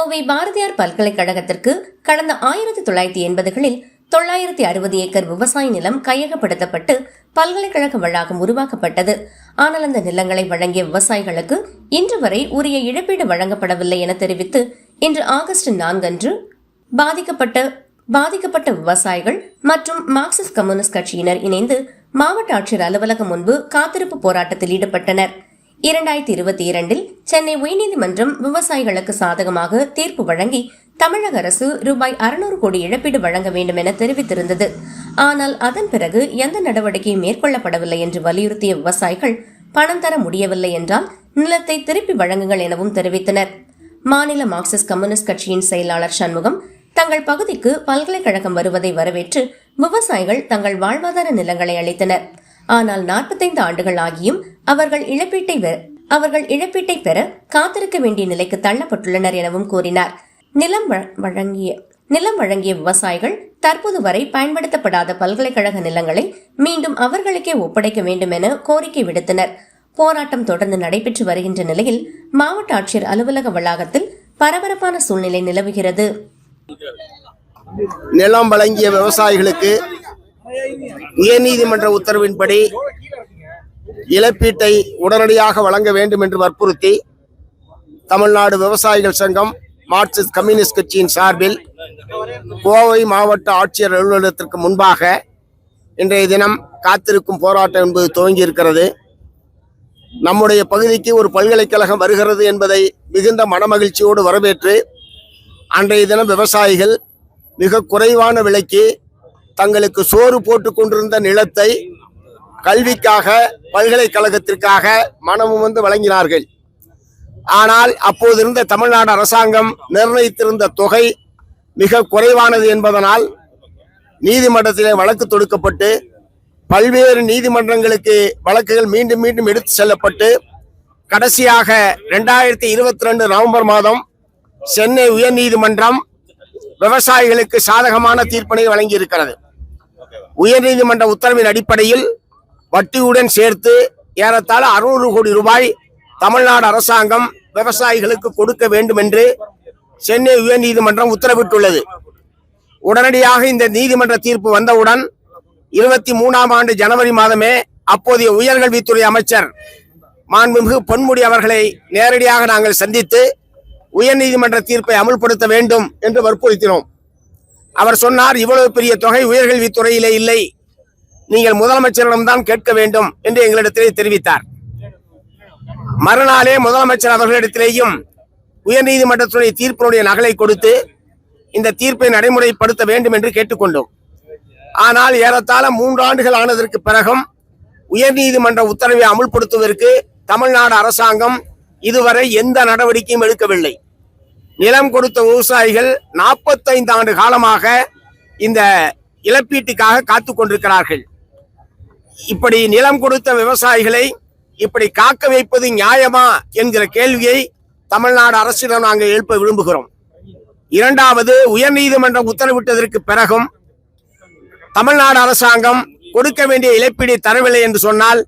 கோவை பாரதியார் பல்கலைக்கழகத்திற்கு கடந்த ஆயிரத்தி தொள்ளாயிரத்தி எண்பதுகளில் தொள்ளாயிரத்தி அறுபது ஏக்கர் விவசாய நிலம் கையகப்படுத்தப்பட்டு பல்கலைக்கழக வளாகம் உருவாக்கப்பட்டது. ஆனால் அந்த நிலங்களை வழங்கிய விவசாயிகளுக்கு இன்று வரை உரிய இழப்பீடு வழங்கப்படவில்லை என தெரிவித்து இன்று ஆகஸ்ட் நான்கன்று பாதிக்கப்பட்ட பாதிக்கப்பட்ட விவசாயிகள் மற்றும் மார்க்சிஸ்ட் கம்யூனிஸ்ட் கட்சியினர் இணைந்து மாவட்ட ஆட்சியர் அலுவலகம் முன்பு காத்திருப்பு போராட்டத்தில் ஈடுபட்டனர். இரண்டாயிரத்தி இருபத்தி இரண்டில் சென்னை உயர்நீதிமன்றம் விவசாயிகளுக்கு சாதகமாக தீர்ப்பு வழங்கி தமிழக அரசு ரூபாய் அறுநூறு கோடி இழப்பீடு வழங்க வேண்டும் என தெரிவித்திருந்தது. ஆனால் அதன் பிறகு எந்த நடவடிக்கையும் மேற்கொள்ளப்படவில்லை என்று வலியுறுத்திய விவசாயிகள் பணம் தர முடியவில்லை என்றால் நிலத்தை திருப்பி வழங்குங்கள் எனவும் தெரிவித்தனர். மாநில மார்க்சிஸ்ட் கம்யூனிஸ்ட் கட்சியின் செயலாளர் சண்முகம் தங்கள் பகுதிக்கு பல்கலைக்கழகம் வருவதை வரவேற்று விவசாயிகள் தங்கள் வாழ்வாதார நிலங்களை அளித்தனர். ஆனால் நாற்பத்தைந்து ஆண்டுகள் ஆகியும் அவர்கள் இழப்பீட்டை அவர்கள் இழப்பீட்டை பெற காத்திருக்க வேண்டிய நிலைக்கு தள்ளப்பட்டுள்ளனர் எனவும் கூறினார். நிலம் வழங்கிய நிலம் வழங்கிய விவசாயிகள் தற்போது வரை பயன்படுத்தப்படாத பல்கலைக்கழக நிலங்களை மீண்டும் அவர்களுக்கே ஒப்படைக்க வேண்டும் என கோரிக்கை விடுத்தனர். போராட்டம் தொடர்ந்து நடைபெற்று வருகின்ற நிலையில் மாவட்ட ஆட்சியர் அலுவலக வளாகத்தில் பரபரப்பான சூழ்நிலை நிலவுகிறது. நிலம் வழங்கிய விவசாயிகளுக்கு உயர்நீதிமன்ற உத்தரவின்படி இழப்பீட்டை உடனடியாக வழங்க வேண்டும் என்று வற்புறுத்தி தமிழ்நாடு விவசாயிகள் சங்கம் மார்க்சிஸ்ட் கம்யூனிஸ்ட் கட்சியின் சார்பில் கோவை மாவட்ட ஆட்சியர் அலுவலகத்திற்கு முன்பாக இன்றைய தினம் காத்திருக்கும் போராட்டம் என்பது துவங்கி இருக்கிறது நம்முடைய பகுதிக்கு ஒரு பல்கலைக்கழகம் வருகிறது என்பதை மிகுந்த மனமகிழ்ச்சியோடு வரவேற்று அன்றைய தினம் விவசாயிகள் மிக குறைவான விலைக்கு தங்களுக்கு சோறு போட்டு கொண்டிருந்த நிலத்தை கல்விக்காக பல்கலைக்கழகத்திற்காக மனமும் வந்து வழங்கினார்கள். ஆனால் அப்போது இருந்த தமிழ்நாடு அரசாங்கம் நிர்ணயித்திருந்த தொகை மிக குறைவானது என்பதனால் நீதிமன்றத்திலே வழக்கு தொடுக்கப்பட்டு பல்வேறு நீதிமன்றங்களுக்கு வழக்குகள் மீண்டும் மீண்டும் எடுத்து செல்லப்பட்டு கடைசியாக ரெண்டாயிரத்தி இருபத்தி ரெண்டு நவம்பர் மாதம் சென்னை உயர்நீதிமன்றம் விவசாயிகளுக்கு சாதகமான தீர்ப்பினை வழங்கி இருக்கிறது உயர்நீதிமன்ற உத்தரவின் அடிப்படையில் வட்டியுடன் சேர்த்து ஏறத்தாழ அறுநூறு கோடி ரூபாய் தமிழ்நாடு அரசாங்கம் விவசாயிகளுக்கு கொடுக்க வேண்டும் என்று சென்னை உயர்நீதிமன்றம் உத்தரவிட்டுள்ளது. உடனடியாக இந்த நீதிமன்ற தீர்ப்பு வந்தவுடன் இருபத்தி மூணாம் ஆண்டு ஜனவரி மாதமே அப்போதைய உயர்கல்வித்துறை அமைச்சர் மாண்புமிகு பொன்முடி அவர்களை நேரடியாக நாங்கள் சந்தித்து உயர்நீதிமன்ற தீர்ப்பை அமுல்படுத்த வேண்டும் என்று வற்புறுத்தினோம். அவர் சொன்னார் இவ்வளவு பெரிய தொகை உயர்கல்வித்துறையிலே இல்லை. நீங்கள் முதலமைச்சரிடம்தான் கேட்க வேண்டும் என்று எங்களிடத்திலே தெரிவித்தார். மறுநாளே முதலமைச்சர் அவர்களிடத்திலேயும் உயர்நீதிமன்றத்துடைய தீர்ப்பினுடைய நகலை கொடுத்து இந்த தீர்ப்பை நடைமுறைப்படுத்த வேண்டும் என்று கேட்டுக்கொண்டோம். ஆனால் ஏறத்தாழ மூன்றாண்டுகள் ஆனதற்கு பிறகும் உயர்நீதிமன்ற உத்தரவை அமுல்படுத்துவதற்கு தமிழ்நாடு அரசாங்கம் இதுவரை எந்த நடவடிக்கையும் எடுக்கவில்லை. நிலம் கொடுத்த விவசாயிகள் நாற்பத்தைந்து ஆண்டு காலமாக இந்த இழப்பீட்டுக்காக காத்து கொண்டிருக்கிறார்கள். இப்படி நிலம் கொடுத்த விவசாயிகளை இப்படி காக்க வைப்பது நியாயமா என்கிற கேள்வியை தமிழ்நாடு அரசிடம் நாங்கள் எழுப்ப விரும்புகிறோம். இரண்டாவது உயர்நீதிமன்றம் உத்தரவிட்டதற்கு பிறகும் தமிழ்நாடு அரசாங்கம் கொடுக்க வேண்டிய இழப்பீடை தரவில்லை என்று சொன்னால்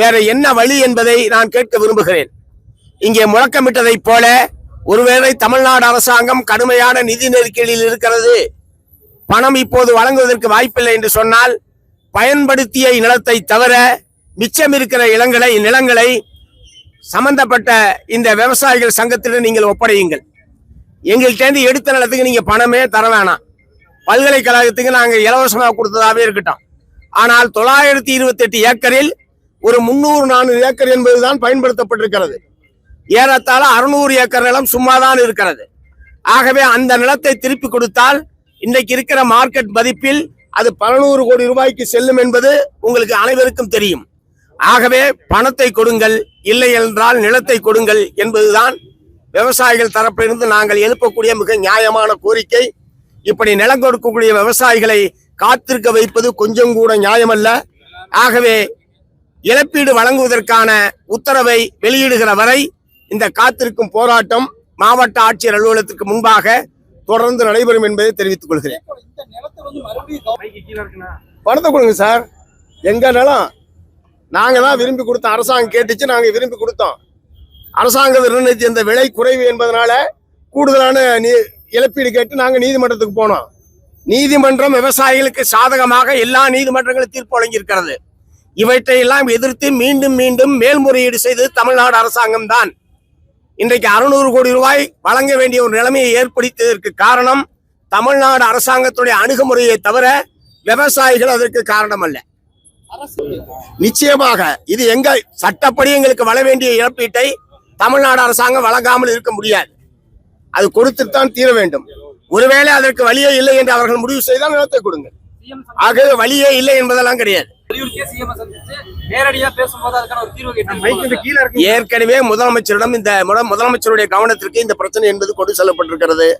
வேற என்ன வழி என்பதை நான் கேட்க விரும்புகிறேன். இங்கே முழக்கமிட்டதைப் போல ஒருவேளை தமிழ்நாடு அரசாங்கம் கடுமையான நிதி நெருக்கடியில் இருக்கிறது. பணம் இப்போது வழங்குவதற்கு வாய்ப்பில்லை என்று சொன்னால் பயன்படுத்திய நிலத்தை தவிர மிச்சம் இருக்கிற இளங்களை நிலங்களை சம்பந்தப்பட்ட இந்த விவசாயிகள் சங்கத்திடம் நீங்கள் ஒப்படையுங்கள். எங்கள்கிட்டேருந்து எடுத்த நிலத்துக்கு நீங்கள் பணமே தர வேணாம். பல்கலைக்கழகத்துக்கு நாங்கள் இலவசமாக கொடுத்ததாகவே இருக்கட்டும். ஆனால் தொள்ளாயிரத்தி இருபத்தெட்டு ஏக்கரில் ஒரு முந்நூறு நானூறு ஏக்கர் என்பதுதான் பயன்படுத்தப்பட்டிருக்கிறது. ஏறத்தாழ அறுநூறு ஏக்கர் நிலம் சும்மாதான் இருக்கிறது. ஆகவே அந்த நிலத்தை திருப்பி கொடுத்தால் இன்றைக்கு இருக்கிற மார்க்கெட் மதிப்பில் அது பலநூறு கோடி ரூபாய்க்கு செல்லும் என்பது உங்களுக்கு அனைவருக்கும் தெரியும். ஆகவே பணத்தை கொடுங்கள் இல்லை என்றால் நிலத்தை கொடுங்கள் என்பதுதான் விவசாயிகள் தரப்பிலிருந்து நாங்கள் எழுப்பக்கூடிய மிக நியாயமான கோரிக்கை. இப்படி நிலம் கொடுக்கக்கூடிய விவசாயிகளை காத்திருக்க வைப்பது கொஞ்சம் கூட நியாயமல்ல. ஆகவே இழப்பீடு வழங்குவதற்கான உத்தரவை வெளியிடுகிற வரை இந்த காத்திருக்கும் போராட்டம் மாவட்ட ஆட்சியர் அலுவலகத்திற்கு முன்பாக தொடர்ந்து நடைபெறும் என்பதை தெரிவித்துக் கொள்கிறேன். பணத்தை கொடுங்க சார். எங்க நிலம்? நாங்க தான் விரும்பி கொடுத்தோம் அரசாங்கம் கேட்டுச்சு நாங்க விரும்பி கொடுத்தோம். அரசாங்கம் நிர்ணயித்த இந்த விலை குறைவு என்பதனால கூடுதலான நீ- இழப்பீடு கேட்டு நாங்க நீதிமன்றத்துக்கு போனோம். நீதிமன்றம் விவசாயிகளுக்கு சாதகமாக எல்லா நீதிமன்றங்களும் தீர்ப்பு வழங்கியிருக்கிறது. இவற்றையெல்லாம் எதிர்த்து மீண்டும் மீண்டும் மேல்முறையீடு செய்தது தமிழ்நாடு அரசாங்கம் தான் இன்றைக்கு அறுநூறு கோடி ரூபாய் வழங்க வேண்டிய ஒரு நிலைமையை ஏற்படுத்தியதற்கு காரணம் தமிழ்நாடு அரசாங்கத்துடைய அணுகுமுறையை தவிர விவசாயிகள் அதற்கு காரணம் அல்ல நிச்சயமாக இது எங்க சட்டப்படி எங்களுக்கு வர வேண்டிய இழப்பீட்டை தமிழ்நாடு அரசாங்கம் வழங்காமல் இருக்க முடியாது. அது கொடுத்துத்தான் தீர வேண்டும். ஒருவேளை அதற்கு வழியே இல்லை என்று அவர்கள் முடிவு செய்தால் நிலத்தை கொடுங்க ஆகவே வழியே இல்லை என்பதெல்லாம் கிடையாது. ஏற்கனவே முதலமைச்சரிடம் இந்த முத- முதலமைச்சருடைய கவனத்திற்கு இந்த பிரச்சனை என்பது கொண்டு செல்லப்பட்டிருக்கிறது.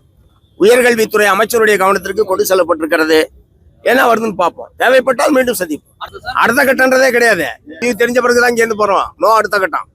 உயர்கல்வித்துறை அமைச்சருடைய கவனத்திற்கு கொண்டு செல்லப்பட்டிருக்கிறது. என்ன வருதுன்னு பார்ப்போம். தேவைப்பட்டால் மீண்டும் சந்திப்போம். அடுத்து கட்டன்றதே கிடையாது. தெரிஞ்ச பிறகுதான் இங்க இருந்து போறோம். நோ அடுத்த கட்டம்.